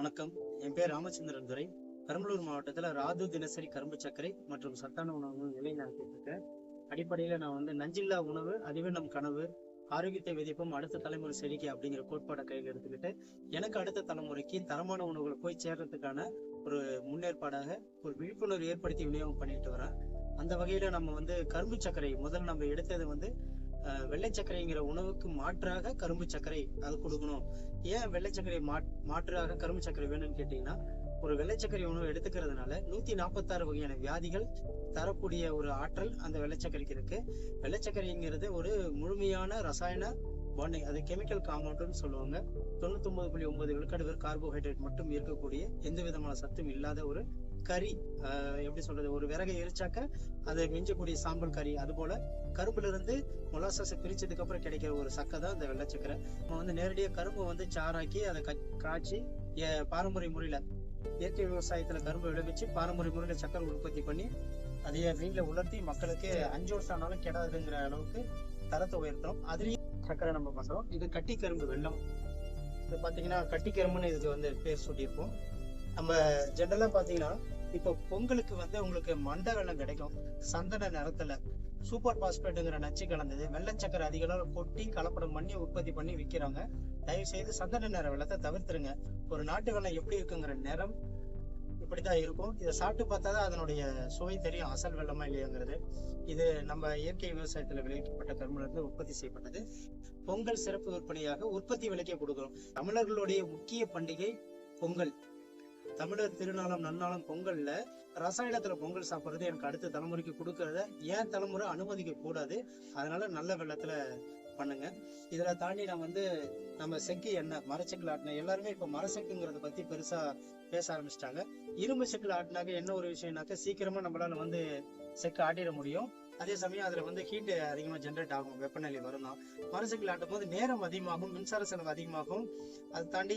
வணக்கம். என் பேர் ராமச்சந்திரன் துரை. பெரம்பலூர் மாவட்டத்தில் ராது தினசரி கரும்பு சர்க்கரை மற்றும் சத்தான உணவு நிலை நடத்திட்டு இருக்கேன். அடிப்படையில் நான் வந்து நஞ்சில்லா உணவு அதுவே நம் கனவு ஆரோக்கியத்தை விதிப்போம் அடுத்த தலைமுறை செழிக்க அப்படிங்கிற கோட்பாடை கையில் எடுத்துக்கிட்டு எனக்கு அடுத்த தலைமுறைக்கு தரமான உணவுகள் போய் சேர்றதுக்கான ஒரு முன்னேற்பாடாக ஒரு விழிப்புணர்வு ஏற்படுத்தி விநியோகம் பண்ணிட்டு வரேன். அந்த வகையில் நம்ம வந்து கரும்பு சர்க்கரை முதல்ல நம்ம எடுத்தது வந்து வெள்ளை சர்க்கரைங்கிற உணவுக்கு மாற்றாக கரும்பு சர்க்கரை அது கொடுக்கணும். ஏன் வெள்ளை சர்க்கரை மாற்றாக கரும்பு சர்க்கரை வேணும்னு கேட்டீங்கன்னா ஒரு வெள்ளை சர்க்கரை உணவு எடுத்துக்கிறதுனால நூத்தி நாற்பத்தாறு வகையான வியாதிகள் தரக்கூடிய ஒரு ஆற்றல் அந்த வெள்ளைச்சக்கரைக்கு இருக்கு. வெள்ளைச்சக்கரைங்கிறது ஒரு முழுமையான ரசாயன பாண்டிங் அது கெமிக்கல் காம்பவுண்ட்னு சொல்லுவாங்க. தொண்ணூத்தொன்பது புள்ளி ஒன்பது விழுக்காடு பேர் கார்போஹைட்ரேட் மட்டும் இருக்கக்கூடிய எந்த விதமான சத்தும் இல்லாத ஒரு கறி ஆஹ் எப்படி சொல்றது ஒரு விறகை எரிச்சாக்க அதை மிஞ்சக்கூடிய சாம்பல் கறி அது போல கரும்புல இருந்து மொலாசஸை பிரிச்சதுக்கு அப்புறம் கிடைக்கிற ஒரு சக்கை தான் இந்த வெள்ளச்சக்கரை நம்ம வந்து நேரடியாக கரும்பை வந்து சாராக்கி அதை காய்ச்சி பாரம்பரிய முறையில இயற்கை விவசாயத்துல கரும்பு விளைவிச்சு பாரம்பரிய முறையில சக்கரை உற்பத்தி பண்ணி அதைய வெயில உலர்த்தி மக்களுக்கு அஞ்சு வருஷம் ஆனாலும் கெடாதுங்கிற அளவுக்கு தரத்தை உயர்த்துறோம். அதுலயும் சக்கரை நம்ம பண்றோம் இது கட்டி கரும்பு வெள்ளம். இது பாத்தீங்கன்னா கட்டி கரும்புன்னு இதுக்கு வந்து பேர் சொல்லியிருப்போம் நம்ம ஜென்ரலா பாத்தீங்கன்னா இப்போ பொங்கலுக்கு வந்து உங்களுக்கு மண்டை வெள்ளம் கிடைக்கும். சந்தன நிறத்துல சூப்பர் பாஸ்பேட்டுங்கிற நச்சு கலந்தது. வெள்ளச்சக்கரை அதிக அளவு கொட்டி கலப்படம் பண்ணி உற்பத்தி பண்ணி விற்கிறாங்க. தயவு செய்து சந்தன நிற வெள்ளத்தை தவிர்த்துருங்க. ஒரு நாட்டு வெள்ளம் எப்படி இருக்குங்கிற நிறம் இப்படித்தான் இருக்கும். இதை சாப்பிட்டு பார்த்தா தான் அதனுடைய சுவை தெரியும். அசல் வெள்ளமா இல்லையாங்கிறது. இது நம்ம இயற்கை விவசாயத்துல விளைவிக்கப்பட்ட கரும்புல இருந்து உற்பத்தி செய்யப்பட்டது. பொங்கல் சிறப்பு விற்பனையாக உற்பத்தி விலைக்கே கொடுக்கிறோம். தமிழர்களுடைய முக்கிய பண்டிகை பொங்கல். தமிழர் திருநாளம் நன்னாளம் பொங்கல்ல ரசாயனத்துல பொங்கல் சாப்பிடுறது எனக்கு அடுத்த தலைமுறைக்கு கொடுக்கறத ஏன் தலைமுறை அனுமதிக்க கூடாது? அதனால நல்ல வெள்ளத்துல பண்ணுங்க. இதுல தாண்டி நான் வந்து நம்ம செக்கு எண்ணெய் மரச்செக்கில் ஆட்டின எல்லாருமே இப்ப மரச்செக்குங்கிறத பத்தி பெருசா பேச ஆரம்பிச்சிட்டாங்க. இரும்பு செக்கில் ஆட்டினாக்க என்ன ஒரு விஷயம்னாக்க சீக்கிரமா நம்மளால வந்து செக்கு ஆட்டிட முடியும். அதே சமயம் அதுல வந்து ஹீட் அதிகமா ஜென்ரேட் ஆகும் வெப்பநிலை வரும் தான் மரசைக்கிள் ஆட்டும் போது நேரம் அதிகமாகும் மின்சார செலவு அதிகமாகும். அதை தாண்டி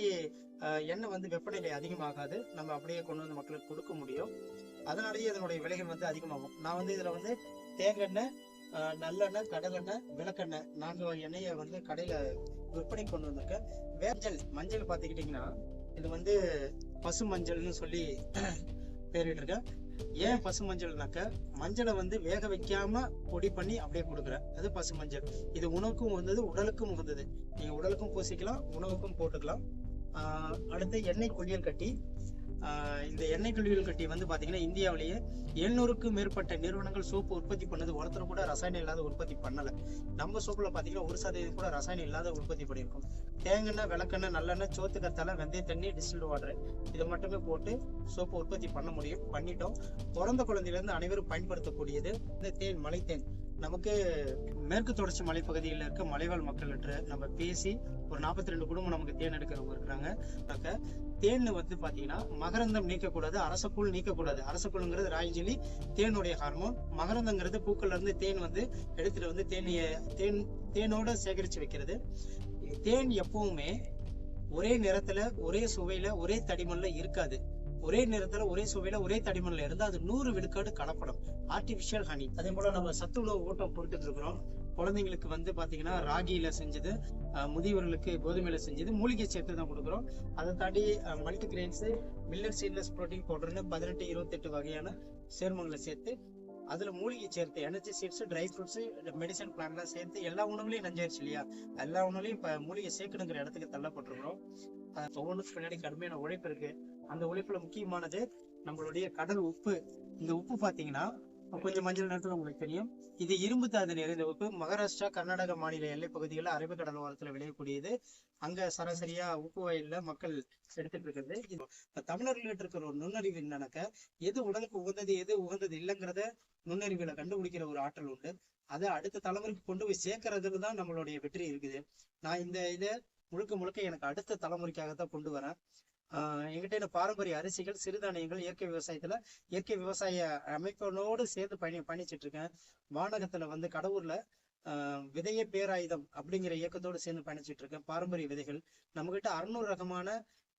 எண்ணெய் வந்து வெப்பநிலை அதிகமாகாது. நம்ம அப்படியே கொண்டு வந்து மக்களுக்கு கொடுக்க முடியும். அதனாலேயே இதனுடைய விலைகள் வந்து அதிகமாகும். நான் வந்து இதுல வந்து தேங்காய் நல்லெண்ணெய் கடலெண்ணெய் விளக்கெண்ணெய் நான்கு வகை எண்ணெயை வந்து கடையில விற்பனை கொண்டு வந்திருக்கேன். வேர்ஜல் மஞ்சள் பார்த்துக்கிட்டிங்கன்னா இது வந்து பசு மஞ்சள்னு சொல்லி பேரிட்டிருக்கேன் ஏன் பசு மஞ்சள்னாக்க மஞ்சளை வந்து வேக வைக்காம பொடி பண்ணி அப்படியே கொடுக்குறேன் அது பசு மஞ்சள் இது உணவுக்கும் உகந்தது உடலுக்கும் உகந்தது. நீங்க உடலுக்கும் பூசிக்கலாம் உணவுக்கும் போட்டுக்கலாம். ஆஹ் அடுத்து எண்ணெய் குளியல் கட்டி இந்த எண்ணெய் கழிவுகள் கட்டி வந்து பார்த்தீங்கன்னா இந்தியாவிலேயே எழுநூறுக்கும் மேற்பட்ட நிறுவனங்கள் சோப்பு உற்பத்தி பண்ணது ஒருத்தரும் கூட ரசாயனம் இல்லாத உற்பத்தி பண்ணலை. நம்ம சோப்பில் பார்த்தீங்கன்னா ஒரு சதவீதம் கூட ரசாயனம் இல்லாத உற்பத்தி பண்ணியிருக்கோம். தேங்கெண்ணெய் விளக்கெண்ணெய் நல்லெண்ணெய் சோத்து கத்தால வெந்தய தண்ணி டிஸ்டில்டு வாட்டர் இதை மட்டுமே போட்டு சோப்பு உற்பத்தி பண்ண முடியும் பண்ணிட்டோம். பிறந்த குழந்தையிலேருந்து அனைவரும் பயன்படுத்தக்கூடியது இந்த தேன் மலைத்தேன். நமக்கு மேற்கு தொடர்ச்சி மலைப்பகுதியில் இருக்க மலைவாழ் மக்கள்கிட்ட நம்ம பேசி ஒரு நாற்பத்தி ரெண்டு குடும்பம் நமக்கு தேன் எடுக்கிறவங்க இருக்கிறாங்க. நாக்க தேன் வந்து பார்த்தீங்கன்னா மகரந்தம் நீக்கக்கூடாது அரசப்புல் நீக்கக்கூடாது. அரசப்புல்ங்கிறது ராயஞ்சலி தேனுடைய ஹார்மோன் மகரந்தங்கிறது பூக்கள்ல இருந்து தேன் வந்து எடுத்துட்டு வந்து தேனிய தேன் தேனோட சேகரித்து வைக்கிறது. தேன் எப்பவுமே ஒரே நிறத்துல ஒரே சுவையில ஒரே தடிமன்ல இருக்காது. ஒரே நேரத்துல ஒரே சுவையில ஒரே தடிமன்ல இருந்து அது நூறு விழுக்காடு கலப்படம். ஆர்டிபிஷியல் ஹனி அதே போல நம்ம சத்துணவு ஓட்டம் கொடுத்துட்டு இருக்கிறோம். குழந்தைங்களுக்கு வந்து பாத்தீங்கன்னா ராகியில செஞ்சது முதியவர்களுக்கு கோதுமையில செஞ்சது மூலிகை சேர்த்து தான் கொடுக்குறோம். அதை தாண்டி multi grains millet seedless protein பவுடர்னு பதினெட்டு இருபத்தெட்டு வகையான சேர்மங்களை சேர்த்து அதுல மூலிகை சேர்த்து energy seeds dry fruits medicine பிளான்லாம் சேர்த்து எல்லா உணவுலையும் நஞ்சாயிருச்சு இல்லையா? எல்லா உணவுலையும் இப்ப மூலிகை சேர்க்கணுங்கிற இடத்துக்கு தள்ளப்பட்டிருக்கிறோம். ஒவ்வொன்றுக்கு பின்னாடி கடுமையான உழைப்பு இருக்கு. அந்த உழைப்புல முக்கியமானது நம்மளுடைய கடல் உப்பு. இந்த உப்பு பாத்தீங்கன்னா கொஞ்சம் மஞ்சள் நேரத்துல உங்களுக்கு தெரியும். இது இரும்பு தாது நிறைந்த உப்பு. மகாராஷ்டிரா கர்நாடக மாநில எல்லை பகுதிகளில் அரபிக்கடல் ஓரத்துல விளையக்கூடியது. அங்க சராசரியா உப்பு வயல்ல மக்கள் எடுத்துட்டு இருக்கிறது. இப்ப தமிழர்கள்ட்ட இருக்கிற ஒரு நுண்ணறிவு என்னன்னாக்க எது உடலுக்கு உகந்தது எது உகந்தது இல்லைங்கிறத நுண்ணறிவுல கண்டுபிடிக்கிற ஒரு ஆற்றல் உண்டு. அதை அடுத்த தலைமுறைக்கு கொண்டு போய் சேர்க்கறதுல தான் நம்மளுடைய வெற்றி இருக்குது. நான் இந்த இதை முழுக்க முழுக்க எனக்கு அடுத்த தலைமுறைக்காக தான் கொண்டு வரேன். எங்கிட்ட இந்த பாரம்பரிய அரிசிகள் சிறுதானியங்கள் இயற்கை விவசாயத்துல இயற்கை விவசாய அமைப்பனோடு சேர்ந்து பயணி பயணிச்சிட்டு இருக்கேன். வானகத்துல வந்து கடவுர்ல ஆஹ் பேராயுதம் அப்படிங்கிற இயக்கத்தோடு சேர்ந்து பயணிச்சிட்டு இருக்கேன். பாரம்பரிய விதைகள். நம்ம கிட்ட அறுநூறு ரகமான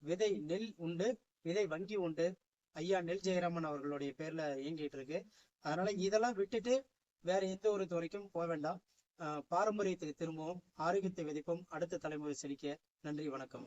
விதை நெல் உண்டு விதை வங்கி உண்டு ஐயா நெல் ஜெயராமன் அவர்களுடைய பேர்ல இயங்கிட்டு இருக்கு. அதனால இதெல்லாம் விட்டுட்டு வேற எந்த ஒரு துறைக்கும் போக வேண்டாம். ஆஹ் பாரம்பரியத்துக்கு திரும்பவும் ஆரோக்கியத்தை விதிப்போம். அடுத்த தலைமுறை செழிக்க நன்றி வணக்கம்.